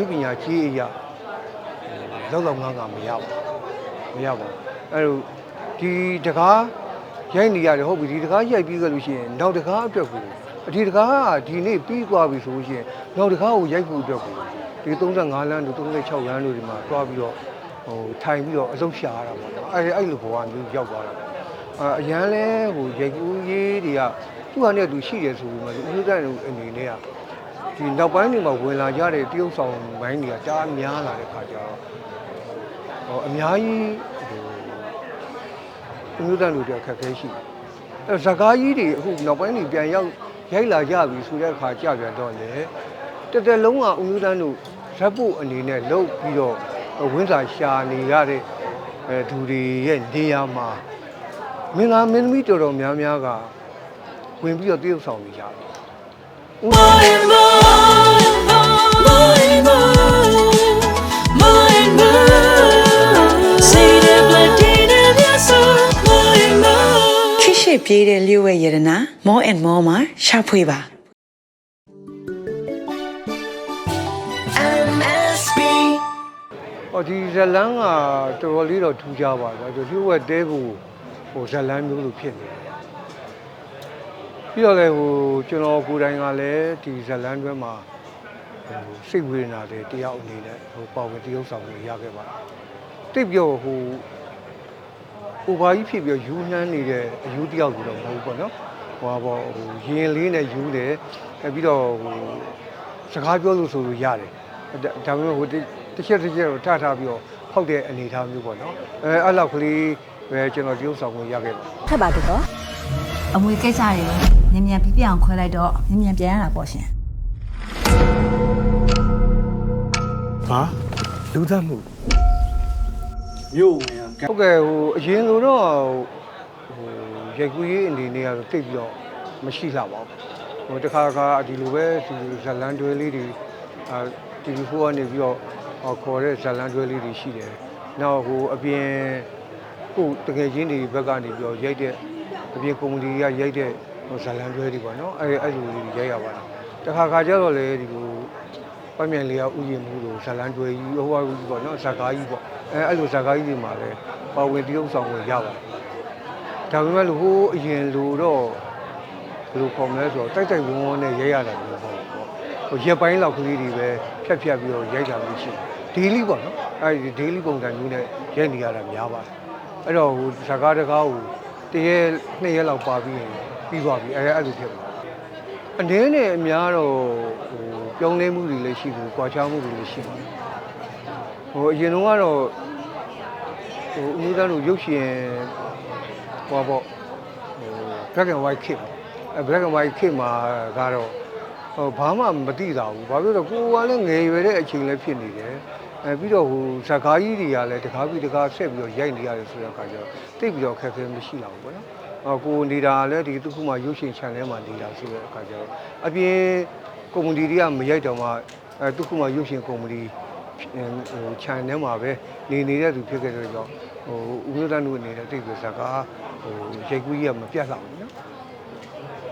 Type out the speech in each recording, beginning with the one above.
လူပညာကြီးအရာလောက်လောက်ငန်းကမရဘူးမရပါဘူးအဲ့တော့ဒီတကားရိုက်နေရတယ်ဟုတ်ပြီဒီတကားရိုက်ပြီးကြလို့ရှိရင်နောက်တကားအတွက်ကိုဒီတကားကဒီနေ့ပြီးသွားပြီဆိုလို့ရှိရင်နောက်တကားကိုရိုက်ဖို့အတွက်ကိုဒီ35လမ်းတို့36လမ်းတို့ဒီမှာတွားပြီးတော့ဟိုထိုင်ပြီးတော့အလုပ်ရှာရတာပေါ့နော်အဲ့အဲ့လိုဘဝမျိုးရောက်သွားတာပေါ့အာအရန်လဲဟိုရိုက်ကူးရေးတွေကသူ့ဟာနဲ့သူရှိတယ်ဆိုပြီးမှဒီဥစ္စာတွေအနေနဲ့က ဒီနောက်ပိုင်းတွေမှာဝင်လာကြတဲ့တရုတ်ဆောင်ပိုင်းတွေကကြားများလာတဲ့ခါကျတော့ဟောအများကြီးဟိုအမျိုးသားလူတွေအခက်အခဲရှိတယ်အဲဇကားကြီးတွေအခုနောက်ပိုင်းတွေပြန်ရောက်ရိုက်လာကြပြီဆိုတဲ့အခါကြပြန်တော့လေတက်တက်လုံးကအမျိုးသားတို့ဇက်ဖို့အနေနဲ့လှုပ်ပြီးတော့ဝင်းစာရှာနေရတဲ့အဲသူတွေရဲ့နေရာမှာမင်းသားမင်းသမီးတော်တော်များများကဝင်ပြီးတော့တရုတ်ဆောင်နေကြတယ် More and more, ပြေးတဲ့လျှို့ဝဲရတနာ more and more မှာရှာဖွေပါ MSB. ။အော်ဒီဇလန်းကတော်တော်လေးတော့ထူးခြားပါဗျာ။ဒီလျှို့ဝက်တဲကိုဟိုဇလန်းမျိုးလိုဖြစ်နေတယ်။ပြီးတော့လည်းဟိုကျွန်တော်ကိုယ်တိုင်ကလည်းဒီဇလန်းတွဲမှာဟိုစိတ်ဝေဒနာတွေတယောက်အနေနဲ့ဟိုပေါဝင်တရုပ်ဆောင်ကိုရခဲ့ပါတယ်။တိတ်ပြောဟို ဟိုဘာကြီးဖြစ်ပြီးယူနှမ်းနေတဲ့အယူတယောက်ဆိုတော့မဟုတ်ဘူးပေါ့နော်။ဟိုဟာပေါ့ဟိုရင်လေးနဲ့ယူတယ်။အဲပြီးတော့ဟိုစကားပြောလို့ဆိုလို့ရတယ်။ဒါဒါပေမဲ့ဟိုတစ်တစ်ချက်တစ်ချက်ကိုထထားပြီးတော့ဖောက်တဲ့အနေအထားမျိုးပေါ့နော်။အဲအဲ့လောက်ကလေးပဲကျွန်တော်တရုပ်ဆောင်ကိုရခဲ့ပါတယ်ထပ်ပါတော့အမွေကိစ္စတွေညံ့ညံ့ပြပြအောင်ခွဲလိုက်တော့ညံ့ညံ့ပြန်ရတာပေါ့ရှင်ဟာလူသတ်မှုမြို့ဝင်က ဟုတ်ကဲ့ဟိုအရင်လိုတော့ဟိုရိုက်ကူးရေးအနေနဲ့ကတော့တိတ်ပြီးတော့မရှိလှပါဘူးဟိုတခါခါဒီလိုပဲဒီဇလန်တွဲလေးတွေအာ TV4 ကနေပြီးတော့ဟောခေါ်တဲ့ဇလန်တွဲလေးတွေရှိတယ်နောက်ဟိုအပြင်ကိုတကယ်ချင်းတွေဘက်ကနေပြီးတော့ရိုက်တဲ့အပြင်ကွန်မြူနီကရိုက်တဲ့ဟိုဇလန်တွဲတွေပေါ့နော်အဲအဲ့လိုလေးတွေရိုက်ရပါတယ်တခါခါကျတော့လေဒီလို ပတ်မြန်လေးကဥယျာဉ်မှုလို့ဇလန်တွေကြီးဟိုဟာကြီးပေါ့နော်ဇကားကြီးပေါ့အဲအဲ့လိုဇကားကြီးတွေမှာလည်းပါဝင်တရုပ်ဆောင်ဝင်ရပါတယ်ဒါပေမဲ့လို့ဟိုအရင်လိုတော့ဘယ်လိုခေါ်မလဲဆိုတော့တိုက်တိုက်ဝန်းဝန်းနဲ့ရိုက်ရတာမျိုးပေါ့ပေါ့ဟိုရက်ပိုင်းလောက်ကလေးတွေပဲဖြတ်ဖြတ်ပြီးတော့ရိုက်တာမျိုးရှိတယ်ဒေးလီပေါ့နော်အဲဒီဒေးလီပုံစံမျိုးနဲ့ရိုက်နေရတာများပါတယ်အဲ့တော့ဟိုဇကားတကားကိုတရက်နှစ်ရက်လောက်ပါပြီးရင်ပြီးသွားပြီအဲအဲ့လိုဖြစ်ပါတယ် အနေနဲ့အများတော့ဟိုပြောင်းလဲမှုတွေလည်းရှိဘူး၊ကြွားချမှုတွေလည်းရှိပါတယ်။ဟိုအရင်တော့ကတော့ဟိုအမျိုးသားတို့ရုပ်ရှင်ဟိုပေါ့ဟို black and white ခေတ်ပေါ့အဲ black and white ခေတ်မှာကတော့ဟိုဘာမှမသိတာဘူး။ဘာဖြစ်လို့လဲကိုယ်ကလည်းငယ်ရွယ်တဲ့အချိန်လည်းဖြစ်နေတယ်။အဲပြီးတော့ဟိုဇာကားကြီးတွေကလည်းတကားပြီးတကားဆက်ပြီးတော့ရိုက်နေရတယ်ဆိုတဲ့အခါကျတော့တိတ်ပြီးတော့ခက်ခဲမရှိတော့ဘူးပေါ့နော်။အော် ကိုယ်နေတာလည်းဒီတစ်ခုမှရုပ်ရှင် channel မှာနေတာဆိုတဲ့အခါကျတော့အပြင်ကွန်မူနီတွေကမရိုက်တော့မှအဲတစ်ခုမှရုပ်ရှင်ကွန်မူနီဟို channel မှာပဲနေနေတဲ့သူဖြစ်ခဲ့တဲ့ကြောင့်ဟိုဦးမျိုးတန်းတို့အနေနဲ့တိတ်ပြီးဇာကားဟိုရိုက်ကူးကြီးကမပြတ်တော့ဘူးနော်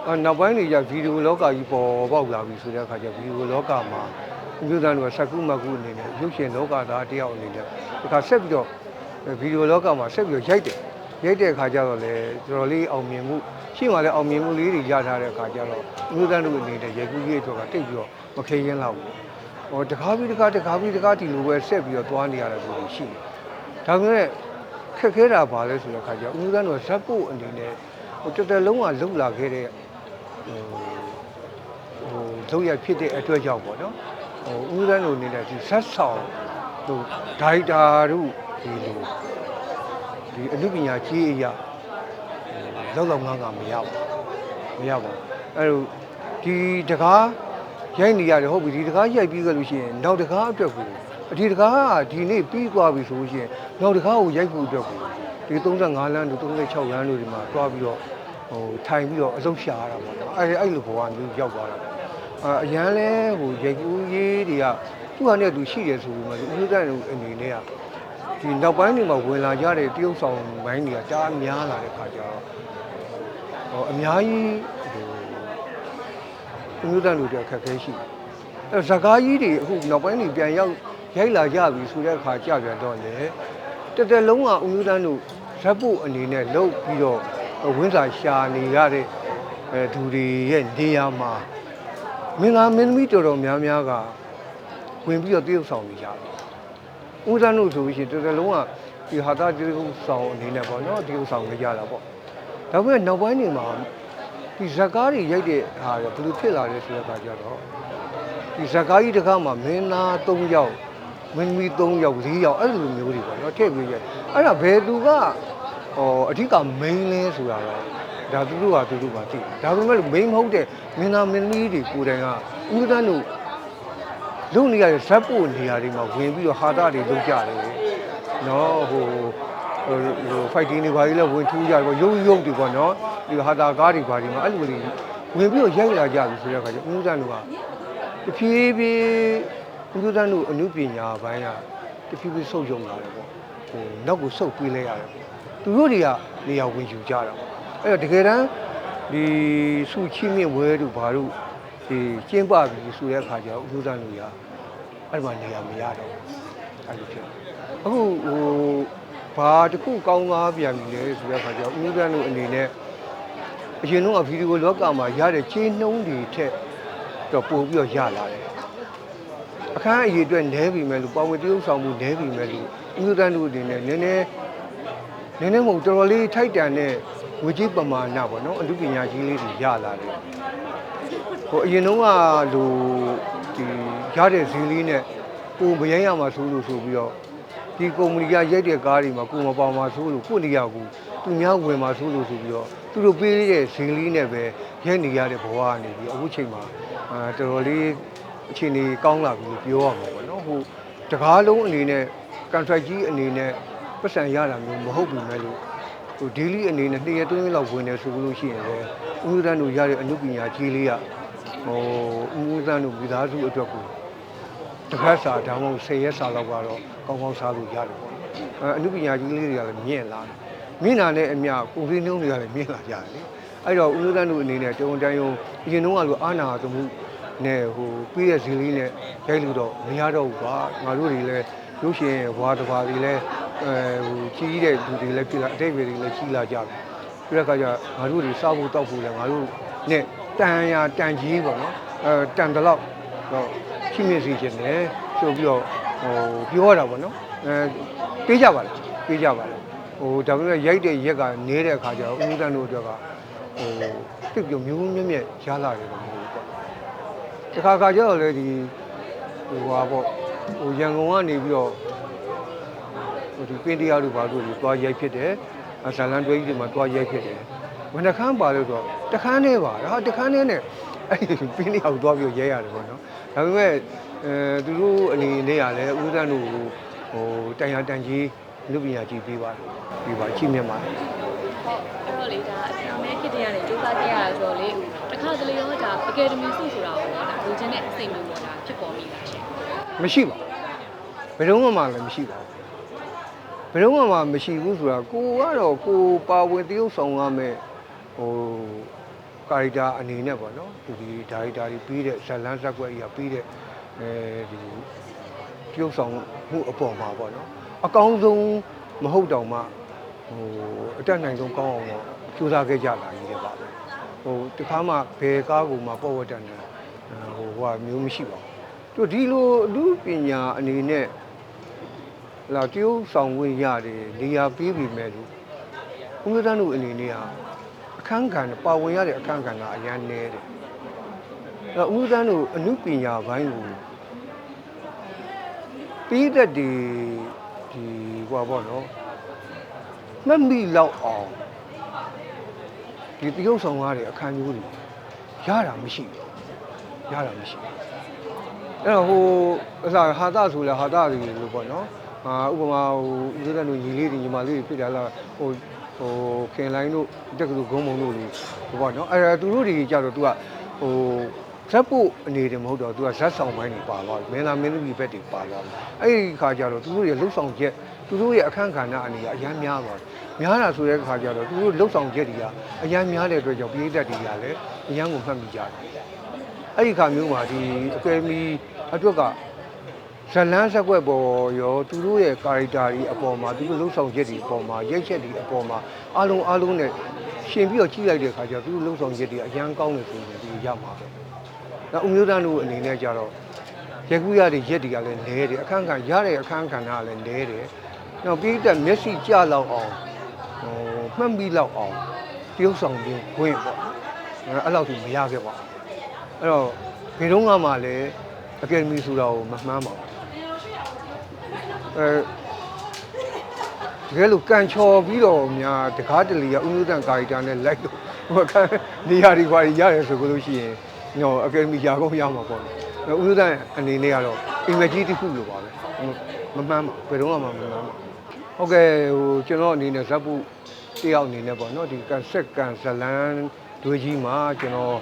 အနောက်ပိုင်းတွေကျဗီဒီယိုလောကကြီးပေါ်ပေါက်လာပြီဆိုတဲ့အခါကျဗီဒီယိုလောကမှာကွန်ပျူတာတွေကစက္ကူမကူအနေနဲ့ရုပ်ရှင်လောကသားတယောက်အနေနဲ့ဒီခါဆက်ပြီးတော့ဗီဒီယိုလောကမှာဆက်ပြီးတော့ရိုက်တယ် ရိုက်တဲ့အခါကျတော့လေတော်တော်လေးအောင်မြင်မှုရှိမှလည်းအောင်မြင်မှုလေးတွေရထားတဲ့အခါကျတော့ကွန်ပျူတာတို့အနေနဲ့ရိုက်ကူးကြီးအတွက်ကတိတ်ပြီးတော့မခေရင်လောက်ဘူးဟောတကားပြီးတကားတကားပြီးတကားဒီလိုပဲဆက်ပြီးတော့သွားနေရတယ်ဆိုလို့ရှိတယ်ဒါပေမဲ့ခက်ခဲတာပါလဲဆိုတဲ့အခါကျတော့ကွန်ပျူတာတို့ဇက်ဖို့အနေနဲ့ဟိုတော်တော်လုံးဝလုံလာခဲ့တဲ့ဟိုဟိုလောက်ရဖြစ်တဲ့အတွက်ကြောင့်ပေါ့နော်ဟိုဦးရန်တို့နေတဲ့ဒီဆက်ဆောင်ဟိုဒိုက်တာတို့ဒီလို ဒီအမှုပညာကြီးအရာလောက်လောက်ငန်းကမရဘူးမရပါဘူးအဲ့တော့ဒီတကားရိုက်နေရတယ်ဟုတ်ပြီဒီတကားရိုက်ပြီးကြလို့ရှိရင်နောက်တကားအတွက်ကိုဒီတကားကဒီနေ့ပြီးသွားပြီဆိုလို့ရှိရင်နောက်တကားကိုရိုက်ဖို့အတွက်ကိုဒီ35လမ်းတို့36လမ်းတို့ဒီမှာတွားပြီးတော့ဟိုထိုင်ပြီးတော့အလုပ်ရှာရတာပေါ့နော်အဲ့အဲ့လိုဘဝမျိုးရောက်သွားတာပေါ့အာအရန်လဲဟိုရိုက်ကူးရေးတွေကသူ့ဟာနဲ့သူရှိတယ်ဆိုပြီးမှဒီဥစ္စာတွေအနေနဲ့က ဒီနောက်ပိုင်းတွေမှာဝင်လာကြတဲ့တရုပ်ဆောင်ပိုင်းတွေကကြားများလာတဲ့ခါကျတော့ဟိုအများကြီးဟိုအမျိုးသားလူတွေအခက်အခဲရှိတယ်အဲဇကားကြီးတွေအခုနောက်ပိုင်းတွေပြန်ရောက်ရိုက်လာကြပြီဆိုတဲ့အခါကြပြန်တော့လေတက်တက်လုံးကဦးမျိုးတန်းတို့ဇက်ဖို့အနေနဲ့လှုပ်ပြီးတော့ဝင်းစာရှာနေရတဲ့အဲသူတွေရဲ့နေရာမှာမင်္ဂလာမင်းသမီးတော်တော်များများကဝင်ပြီးတော့တရုပ်ဆောင်နေကြတယ် ဦးမျိုးတန်းတို့ဆိုလို့ရှိရင်တက်တက်လုံးကဒီဟာတာတရုပ်ဆောင်အနေနဲ့ပေါ့နော်တရုပ်ဆောင်နေကြတာပေါ့ဒါပေမဲ့နောက်ပိုင်းတွေမှာဒီဇက်ကားတွေရိုက်တဲ့ဟာကဘယ်လိုဖြစ်လာလဲဆိုတဲ့အခါကျတော့ဒီဇကားကြီးတစ်ခါမှမင်းသား3ယောက်မင်းသမီး3ယောက်4ယောက်အဲ့လိုမျိုးတွေပေါ့နော်ထည့်ပြီးရဲ့အဲ့ဒါဘယ်သူကဟောအဓိက main လဲဆိုတာတော့ဒါသူတို့ကသူတို့ပါသိတယ်ဒါပေမဲ့လို့ main မဟုတ်တဲ့မင်းသားမင်းသမီးတွေကိုယ်တိုင်ကဥဒန်းတို့ လုံနေရတဲ့ဇက်ပို့နေရာတွေမှာဝင်ပြီးတော့ဟာတာတွေလုပ်ကြတယ်နော်ဟိုဟိုဟို fighting တွေဘာတွေလဲဝင်ထူးကြတယ်ပေါ့ရုပ်ရုပ်တွေပေါ့နော်ဒီဟာတာကားတွေဘာတွေမှာအဲ့လိုတွေဝင်ပြီးတော့ရိုက်လာကြပြီဆိုတဲ့အခါကျဥဒန်းတို့ကတဖြည်းဖြည်းဥဒ္ဒန်တို့အမှုပညာဘိုင်းကတဖြည်းဖြည်းဆုပ်ယုံလာတယ်ပေါ့ဟိုနောက်ကိုဆုပ်ပြေးလဲရတယ်ပေါ့သူတို့တွေကနေရာဝင်ယူကြတာပေါ့အဲ့တော့တကယ်တမ်းဒီစုချင်းမြင့်ဝဲတို့ဘာတို့ ဒီကျင်းပပြီးဆိုတဲ့အခါကျတော့ဥဒ္ဒန်တို့ရအဲ့မှာနေရာမရတော့ဘူးအဲ့လိုဖြစ်တယ်အခုဟိုဘာတစ်ခုကောင်းသွားပြန်ပြီလဲဆိုတဲ့အခါကျတော့ဥဒ္ဒန်တို့အနေနဲ့အရင်တော့ဗီဒီယိုလောကမှာရတဲ့ခြေနှုံးတွေထက်တော့ပို့ပြီးတော့ရလာတယ်အခန်းအရေးအတွက်နဲပြီမဲ့လို့ပါဝင်တရုပ်ဆောင်မှုနဲပြီမဲ့လို့ဥဒ္ဒန်တို့အနေနဲ့နည်းနည်းနည်းနည်းမဟုတ်တော်တော်လေးထိုက်တန်တဲ့ ငွေကြီးပမာဏပေါ့နော်အမှုပညာကြီးလေးတွေရလာတယ်ဟိုအရင်တုန်းကလိုဒီရတဲ့ဈေးလေးနဲ့ကိုမရိုင်းရမှာဆိုလို့ဆိုပြီးတော့ဒီကုမ္ပဏီကရိုက်တဲ့ကားတွေမှာကိုမပေါမှာဆိုလို့ကိုနေရကူသူများဝင်မှာဆိုလို့ဆိုပြီးတော့သူတို့ပေးတဲ့ဈေးလေးနဲ့ပဲရိုက်နေရတဲ့ဘဝကနေပြီးအခုချိန်မှာအာတော်တော်လေးအခြေအနေကောင်းလာပြီလို့ပြောရမှာပေါ့နော်ဟိုတကားလုံးအနေနဲ့ contract ကြီးအနေနဲ့ပတ်စံရတာမျိုးမဟုတ်ဘူးမဲ့လို့ ဟို daily အနေနဲ့နှစ်ရက်သုံးရက်လောက်ဝင်နေဆိုလို့ရှိရင်လည်းဥဒ္ဒန်တို့ရတဲ့အမှုပညာကြီးလေးကဟိုဥဒ္ဒန်တို့မိသားစုအတွက်ကိုတစ်ခါစာဒါမှမဟုတ်10ရက်စာလောက်ကတော့ကောင်းကောင်းစားလို့ရတယ်ပေါ့အဲအမှုပညာကြီးလေးတွေကလည်းမြင့်လာတယ်မြင့်လာတဲ့အမျှကိုယ်ရင်းနှုံးတွေကလည်းမြင့်လာကြတယ်လေအဲ့တော့ဥဒ္ဒန်တို့အနေနဲ့တုံတန်ယုံအရင်တုန်းကလိုအာနာသမှုနဲ့ဟိုပြီးတဲ့ဇီလီနဲ့ရိုက်လို့တော့မရတော့ဘူးကွာငါတို့တွေလည်းရုပ်ရှင်ဝါတဘာတွေလည်း အဲဟိုကြီးတဲ့လူတွေလည်းဖြစ်လာအတိတ်တွေလည်းကြီးလာကြပြီပြီးတဲ့အခါကျငါတို့တွေစားဖို့တောက်ဖို့လည်းငါတို့နဲ့တန်ရတန်ကြီးပေါ့နော်အဲတန်တလောက်တော့ချိမြင့်စီခြင်းတယ်ဆိုပြီးတော့ဟိုပြောရတာပေါ့နော်အဲပေးကြပါလေပေးကြပါလေဟိုဒါပေမဲ့ရိုက်တဲ့ရက်ကနေနေတဲ့အခါကျတော့ဦးဦးတန်းတို့အတွက်ကဟိုပြပြမျိုးမြင့်မြတ်ရလာတယ်လို့မဟုတ်ဘူးပေါ့တခါခါကျတော့လေဒီဟိုဟာပေါ့ဟိုရန်ကုန်ကနေပြီးတော့ဟို ဒီပင်တရားတို့ဘာတို့တွေတွားရိုက်ဖြစ်တယ်အဇာလန်တွဲကြီးတွေမှာတွားရိုက်ဖြစ်တယ်မနှခမ်းပါလို့တော့တခန်းနဲ့ပါဒါတခန်းနဲ့နဲ့အဲ့ဒီပင်တရားကိုတွားပြီးရိုက်ရတယ်ပေါ့နော်ဒါပေမဲ့အဲသူတို့အနေနဲ့ကလည်းဥဒ္ဒန်တို့ဟိုတန်ရတန်ကြီးလူပညာကြီးပေးပါတယ်ပြီးပါချိမြတ်ပါတယ်ဟုတ်အဲ့တော့လေဒါအမေခစ်တရကနေစူးစမ်းခဲ့ရတာဆိုတော့လေတခါတလေရောဒါအကယ်ဒမီဆုဆိုတာပေါ့ဒါလူချင်းတဲ့အစိမ့်မျိုးပေါ့ဒါဖြစ်ပေါ်မိတာရှင်မရှိပါဘူးဘယ်တော့မှလည်းမရှိပါဘူး ဘယ်တော့မှမရှိဘူးဆိုတာကိုကတော့ကိုပါဝင်တရုပ်ဆောင်ရမယ်ဟိုကာရီတာအနေနဲ့ပေါ့နော်ဒီဒီဒါရီတာတွေပြီးတဲ့ဇလန်းဇက်ွက်ကြီးကပြီးတဲ့အဲဒီတရုပ်ဆောင်မှုအပေါ်မှာပေါ့နော်အကောင်းဆုံးမဟုတ်တော့မှဟိုအတက်နိုင်ဆုံးကောင်းအောင်တော့ကြိုးစားခဲ့ကြတာကြီးလည်းပါပဲဟိုတခါမှဘယ်ကားကိုမှပေါ်ဝတ်တန်တယ်ဟိုဟိုကမျိုးမရှိပါဘူးတို့ဒီလိုအမှုပညာအနေနဲ့ လာတရုပ်ဆောင်ဝင်ရတယ်နေရာပေးပြီမဲ့လို့ဦးမတန်းတို့အနေနဲ့ဟာအခန်းကဏ္ဍပါဝင်ရတဲ့အခန်းကဏ္ဍအရန်နေတယ်အဲဦးမတန်းတို့အမှုပညာဘိုင်းကိုပြီးတဲ့ဒီဒီဟိုပါဘောနော်မမီလောက်အောင်ဒီတရုပ်ဆောင်ရတဲ့အခန်းမျိုးတွေရတာမရှိဘူးရတာမရှိဘူးအဲ့တော့ဟိုအစားဟာတာဆိုလဲဟာတာတွေလို့ပေါ့နော် အာဥပမာဟိုဦးဇင်းတို့ညီလေးတွေညီမလေးတွေဖြစ်တယ်လားဟိုဟိုခင်လိုင်းတို့တက်ကလူဂုံမုံတို့လေးဟိုပေါ့နော်အဲ့ဒါသူတို့တွေကြတော့ तू ကဟိုဇက်ဖို့အနေတယ်မဟုတ်တော့ तू ကဇက်ဆောင်ပိုင်းတွေပါသွားတယ်မင်းသားမင်းသမီးဘက်တွေပါသွားတယ်အဲ့ဒီခါကျတော့သူတို့ရဲ့လှုပ်ဆောင်ချက်သူတို့ရဲ့အခန်းကဏ္ဍအနေကအများများသွားတယ်များတာဆိုတဲ့ခါကျတော့သူတို့လှုပ်ဆောင်ချက်တွေကအများများတဲ့အတွက်ကြောင့်ပြည်သက်တွေကလည်းအများကိုမှတ်မိကြတယ်အဲ့ဒီခါမျိုးမှာဒီအကယ်ဒမီအတွက်က ဇလန်းဆက်ွက်ပေါ်ရောသူတို့ရဲ့ကာရက်တာတွေအပေါ်မှာသူတို့လှုပ်ဆောင်ချက်တွေအပေါ်မှာရိတ်ချက်တွေအပေါ်မှာအလုံးအလုံးနဲ့ရှင်ပြီးတော့ကြည့်လိုက်တဲ့အခါကျတော့သူတို့လှုပ်ဆောင်ချက်တွေအရန်ကောင်းတယ်ဆိုရင်ဒီရမှာပဲ။နောက်အမျိုးသားတို့အနေနဲ့ကြတော့ရကူရတဲ့ရက်တွေကလည်းလဲတယ်အခန်းခံရတဲ့အခန်းခံကလည်းလဲတယ်။နောက်ပြီးတဲ့မျက်စိကြလောက်အောင်ဟိုမှတ်ပြီးလောက်အောင်တရုပ်ဆောင်ခြင်းခွင့်ပေါ့။အဲ့လောက်ထိမရခဲ့ပါဘူး။အဲ့တော့ဘယ်တော့မှလည်းအကယ်ဒမီဆိုတာကိုမမှန်းပါဘူး။ အဲတကယ်လို့ကန်ချော်ပြီးတော့များတကားတလီကဥမျိုးတန်ကာရီတာနဲ့လိုက်လို့ဟိုကနေရာဒီခွာရတယ်ဆိုလို့ရှိရင်ညောအကယ်ဒမီရာကုန်ရမှာပေါ့နော်။ဥမျိုးတန်အနေနဲ့ကတော့အင်မကြီးတစ်ခုလိုပါပဲ။မမှန်းပါဘယ်တော့မှမမှန်းပါ။ဟုတ်ကဲ့ဟိုကျွန်တော်အနေနဲ့ဇက်ပုတယောက်အနေနဲ့ပေါ့နော်ဒီကန်ဆက်ကန်ဇလန်တွေကြီးမှာကျွန်တော်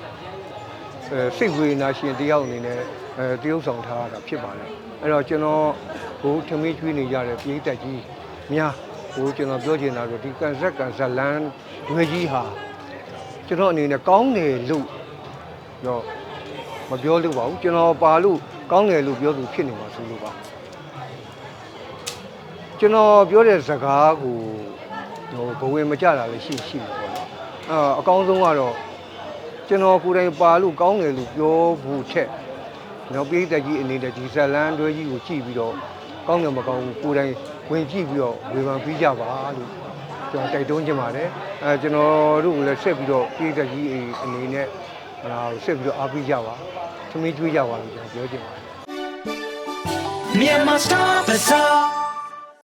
အဲစိတ်ဝေဒနာရှင်တယောက်အနေနဲ့အဲတရုပ်ဆောင်ထားတာဖြစ်ပါတယ် အဲ့တော့ကျွန်တော်ဟိုထမင်းကျွေးနေကြတဲ့ပြည်သက်ကြီးများဟိုကျွန်တော်ပြောချင်တာဆိုဒီကန်ဆက်ကန်ဇလန်ငွေကြီးဟာကျွန်တော်အနေနဲ့ကောင်းတယ်လို့တော့မပြောလို့ပါဘူးကျွန်တော်ပါလို့ကောင်းတယ်လို့ပြောသူဖြစ်နေမှာဆိုလို့ပါကျွန်တော်ပြောတဲ့စကားကိုဟိုဘဝင်မကြတာလည်းရှိရှိတယ်ပေါ့နော်အဲအကောင်းဆုံးကတော့ကျွန်တော်ကိုယ်တိုင်ပါလို့ကောင်းတယ်လို့ပြောဖို့ချက် နောက်ပြည်သက်ကြီးအနေနဲ့ဒီဇက်လန်တွဲကြီးကိုကြည့်ပြီးတော့ကောင်းတယ်မကောင်းဘူးကိုယ်တိုင်ဝင်ကြည့်ပြီးတော့ဝေဖန်ပြီးကြပါလို့ကျွန်တော်တိုက်တွန်းချင်ပါတယ်အဲကျွန်တော်တို့လည်းဆက်ပြီးတော့ပြည်သက်ကြီးအနေနဲ့ဟာဆက်ပြီးတော့အားပေးကြပါသမီးကျွေးကြပါလို့ကျွန်တော်ပြောချင်ပါတယ် Myanmar Star Bazaar